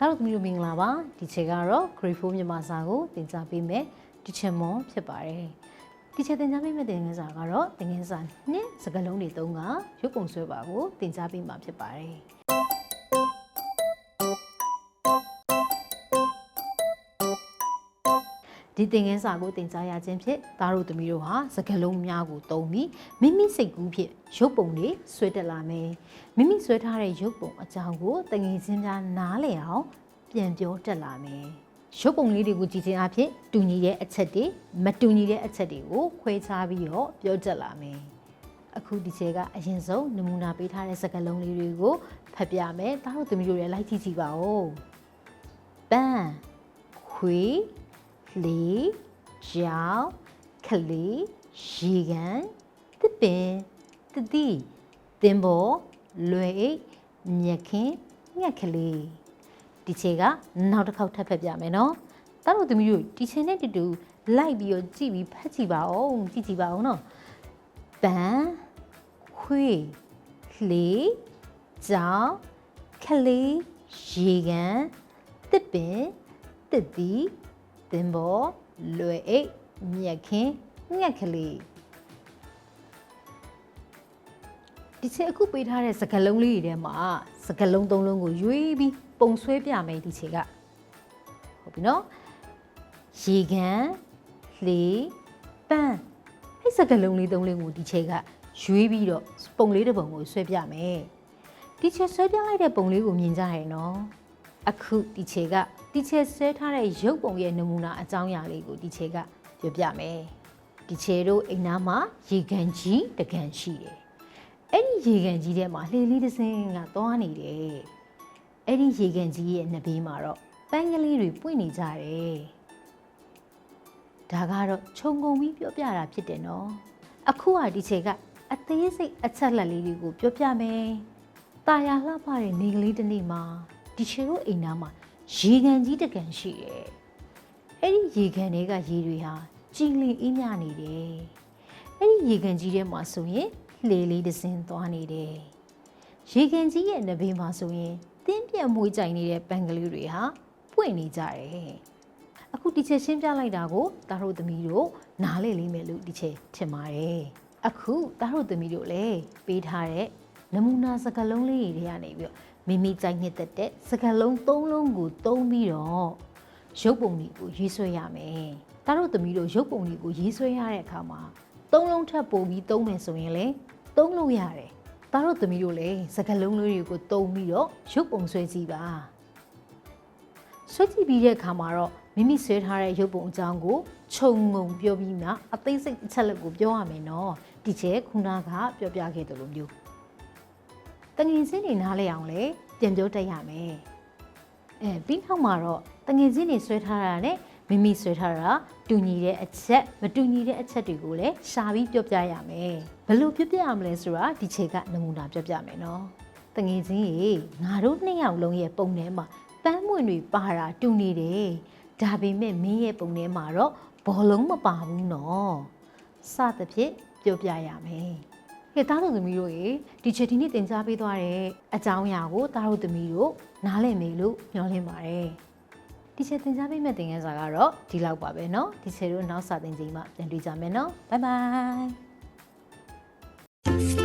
ဒါတို့သမီးတို့မင်္ဂလာပါဒီချက်ကတော့ grade 4မြန်မာစာကိုသင်ကြားပေးမယ်ဒီချက်မွန်ဖြစ်ပါတယ်ဒီချက်သင်ကြားပေးမယ့်သင်ခန်းစာကတော့သင်ခန်းစာနှစ်စကားလုံးတွေသုံးကရုပ်ပုံဆွဲပါကိုသင်ကြားပေးမှာဖြစ်ပါတယ် ဒီသင်ခန်းစာကိုသင်ကြားရခြင်းဖြင့်သားတို့သမီးတို့ဟာစကားလုံးများကိုသုံးပြီးမိမိစိတ်ကူးဖြင့်ရုပ်ပုံတွေဆွဲတက်လာမယ်မိမိဆွဲထားတဲ့ရုပ်ပုံအကြောင်းကိုတငယ်ချင်းများနားလည်အောင်ပြန်ပြောတက်လာမယ်ရုပ်ပုံလေးတွေကိုကြည့်ခြင်းအဖြစ်တူညီတဲ့အချက်တွေမတူညီတဲ့အချက်တွေကိုခွဲခြားပြီးတော့ပြောတက်လာမယ်အခုဒီချေကအရင်ဆုံးနမူနာပေးထားတဲ့စကားလုံးလေးတွေကိုဖတ်ပြမယ်သားတို့သမီးတို့လည်းလိုက်ကြည့်ကြည့်ပါဦးပန်းခွေး လေးကြောင်ခလေးရေကန်တစ်ပင်တတိတင်ဘောလွယ်အိတ်မြက်ခင်းငှက်ကလေးဒီချေကနောက်တစ်ခေါက်ထပ်ဖတ်ပြမယ်နော်တားတို့သမီးတို့ဒီချေနဲ့တူတူလိုက်ပြီးတော့ကြည့်ပြီးဖတ်ကြည့်ပါဦးကြည့်ကြည့်ပါဦးနော်ပန်းခွေးလေးကြောင်ခလေးရေကန်တစ်ပင်တတိ သင်္ဘောလွယ်အိတ်မြက်ခင်းငှက်ကလေးဒီချက်အခုပေးထားတဲ့စကလုံးလေးတွေထဲမှာစကလုံးသုံးလုံးကိုရွေးပြီးပုံဆွဲပြမယ်ဒီချက်ကဟုတ်ပြီနော်ရေကန်လှေပန်းအဲ့စကလုံးလေးသုံးလေးကိုဒီချက်ကရွေးပြီးတော့ပုံလေးတစ်ပုံကိုဆွဲပြမယ်ဒီချက်ဆွဲပြလိုက်တဲ့ပုံလေးကိုမြင်ကြရနော် အခုဒီခြေကဒီခြေဆွဲထားတဲ့ရုပ်ပုံရဲ့နမူနာအကြောင်းအရာလေးကိုဒီခြေကပြောပြမယ်ဒီခြေတို့အိမ်နာမှာရေကန်ကြီးတကန်ရှိတယ်အဲ့ဒီရေကန်ကြီးထဲမှာလှေလေးတစ်စင်းကသွားနေတယ်အဲ့ဒီရေကန်ကြီးရဲ့နှစ်ဘေးမှာတော့ပန်းကလေးတွေပွင့်နေကြတယ်ဒါကတော့ခြုံငုံပြီးပြောပြတာဖြစ်တယ်နော်အခုကဒီခြေကအသေးစိတ်အချက်လက်လေးတွေကိုပြောပြမယ်ตาရလှပတဲ့နေကလေးတစ်နေ့မှာ ဒီချေတို့အိမ်သားမှာရေကန်ကြီးတစ်ကန်ရှိတယ်။အဲ့ဒီရေကန်တွေကရေတွေဟာကြည်လင်အေးမြနေတယ်။အဲ့ဒီရေကန်ကြီးထဲမှာဆိုရင်လှေလေးတစ်စင်းသွားနေတယ်။ရေကန်ကြီးရဲ့နဘေးမှာဆိုရင်တင်းပြတ်မွေးကြိုင်နေတဲ့ပန်းကလေးတွေဟာပွင့်နေကြတယ်။အခုဒီချက်ရှင်းပြလိုက်တာကိုတားတို့သမီးတို့နားလေလိမ့်မယ်လို့ဒီချက်ထင်ပါတယ်။အခုတားတို့သမီးတို့လည်းပေးထားတဲ့နမူနာစကားလုံးလေးတွေကနေပြီးတော့ မိမိကြိုက်နှစ်သက်တဲ့စကားလုံး၃လုံးကိုသုံးပြီးတော့ရုပ်ပုံတွေကိုရေးဆွဲရမယ်။ဒါတို့သမီးတို့ရုပ်ပုံတွေကိုရေးဆွဲရတဲ့အခါမှာ၃လုံးထပ်ပို့ပြီးသုံးမယ်ဆိုရင်လေသုံးလို့ရတယ်။ဒါတို့သမီးတို့လည်းစကားလုံးလေးတွေကိုသုံးပြီးတော့ရုပ်ပုံဆွဲကြည့်ပါ။ဆွဲကြည့်ပြီးတဲ့အခါမှာတော့မိမိဆွဲထားတဲ့ရုပ်ပုံအကြောင်းကိုခြုံငုံပြောပြီးမှအသေးစိတ်အချက်လက်ကိုပြောရမယ်နော်။ဒီချက်ခုနကပြောပြခဲ့တယ်လို့မျိုး တငင်ချင်းတွေနားလဲအောင်လေပြန်ပြောတတ်ရမယ်အဲပြီးနောက်မှာတော့တငင်ချင်းတွေဆွဲထားတာနဲ့မိမိဆွဲထားတာတူညီတဲ့အချက်မတူညီတဲ့အချက်တွေကိုလည်းရှာပြီးပြောပြရမယ်ဘယ်လိုပြောပြရမလဲဆိုတာဒီချက်ကနမူနာပြောပြမယ်နော်တငင်ချင်းရေငါတို့နှစ်ယောက်လုံးရဲ့ပုံထဲမှာပန်းမွင့်တွေပါတာတူနေတယ်ဒါပေမဲ့မင်းရဲ့ပုံထဲမှာတော့ဘောလုံးမပါဘူးနော်စသဖြင့်ပြောပြရမယ် ကဲသားတို့သမီးတို့ရေဒီချက်ဒီနေ့တင် जा ပေးသွားတဲ့အကြောင်းအရာကိုသားတို့သမီးတို့နားလည်မေလို့မျှော်လင့်ပါတယ်ဒီချက်တင် जा ပေးမဲ့သင်ခန်းစာကတော့ဒီလောက်ပါပဲเนาะဒီချက်တို့နောက်စာသင်ချိန်မှာပြန်တွေ့ကြမယ်เนาะဘိုင်ဘိုင်